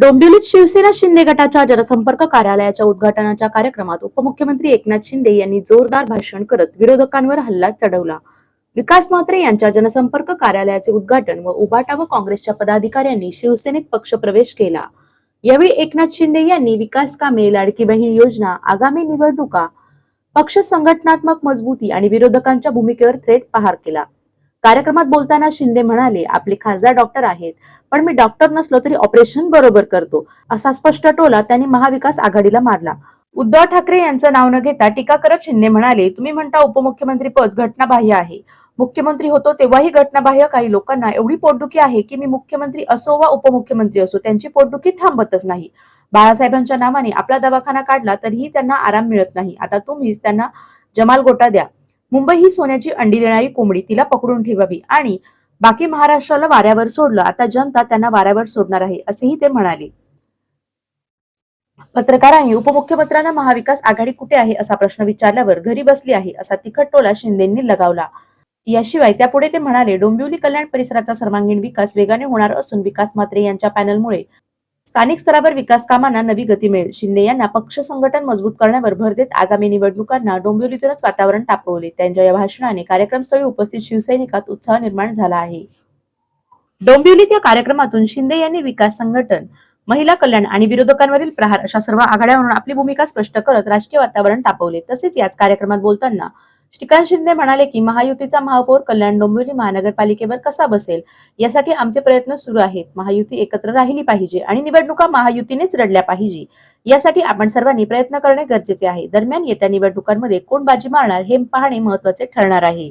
डोंबिवलीत शिवसेना शिंदे गटाच्या जनसंपर्क कार्यालयाच्या उद्घाटनाच्या कार्यक्रमात उपमुख्यमंत्री एकनाथ शिंदे यांनी जोरदार भाषण करत विरोधकांवर हल्ला चढवला. विकास म्हात्रे यांच्या जनसंपर्क कार्यालयाचे उद्घाटन व उबाटा व काँग्रेसच्या पदाधिकाऱ्यांनी शिवसेनेत पक्षप्रवेश केला. यावेळी एकनाथ शिंदे यांनी विकास कामे लाडकी बहीण योजना आगामी निवडणुका पक्ष संघटनात्मक मजबूती आणि विरोधकांच्या भूमिकेवर थेट पहार केला. कार्यक्रमात बोलताना शिंदे म्हणाले आपले खासदार डॉक्टर आहेत पण मी डॉक्टर नसलो तरी ऑपरेशन बरोबर करतो. असा स्पष्ट टोला त्यांनी महाविकास आघाडीला मारला. उद्धव ठाकरे यांचं नाव न घेता टीका करत शिंदे म्हणाले तुम्ही म्हणता उपमुख्यमंत्री पद घटनाबाह्य आहे. मुख्यमंत्री होतो तेव्हाही घटनाबाह्य काही लोकांना एवढी पोटदुखी आहे की मी मुख्यमंत्री असो वा उपमुख्यमंत्री असो त्यांची पोटदुखी थांबतच नाही. बाळासाहेबांच्या नावाने आपला दवाखाना काढला तरीही त्यांना आराम मिळत नाही. आता तुम्हीच त्यांना जमाल गोटा द्या. मुंबई ही सोन्याची अंडी देणारी कोंबडी तिला पकडून ठेवावी. आणि बाकी महाराष्ट्राला वाऱ्यावर सोडलं आता जनता त्यांना वाऱ्यावर सोडणार आहे असेही ते म्हणाले. पत्रकारांनी उपमुख्यमंत्र्यांना महाविकास आघाडी कुठे आहे असा प्रश्न विचारल्यावर घरी बसली आहे असा तिखट टोला शिंदेंनी लगावला. याशिवाय त्यापुढे ते म्हणाले डोंबिवली कल्याण परिसराचा सर्वांगीण विकास वेगाने होणार असून विकास म्हात्रे यांच्या पॅनलमुळे स्थानिक स्तरावर विकास कामांना नवी गती मिळेल. शिंदे यांना पक्ष संघटन मजबूत करण्यावर भर देत आगामी निवडणुकांना डोंबिवलीतूनच वातावरण तापवले. त्यांच्या या भाषणाने कार्यक्रमस्थळी उपस्थित शिवसैनिकात उत्साह निर्माण झाला आहे. डोंबिवलीत या कार्यक्रमातून शिंदे यांनी विकास संघटन महिला कल्याण आणि विरोधकांवरील प्रहार अशा सर्व आघाड्यावरून आपली भूमिका स्पष्ट करत राजकीय वातावरण तापवले. तसेच याच कार्यक्रमात बोलताना श्रीकांत शिंदे म्हणाले की महायुतीचा महापौर कल्याण डोंबिवली महानगरपालिकेवर कसा बसेल? यासाठी आमचे प्रयत्न सुरू आहेत. महायुती एकत्र राहिली पाहिजे आणि निवडणुका महायुतीनेच रडल्या पाहिजे. यासाठी आपण सर्वांनी प्रयत्न करणे गरजेचे आहे. दरम्यान येत्या निवडणुकांमध्ये कोण बाजी मारणार हे पाहणे महत्त्वाचे ठरणार आहे.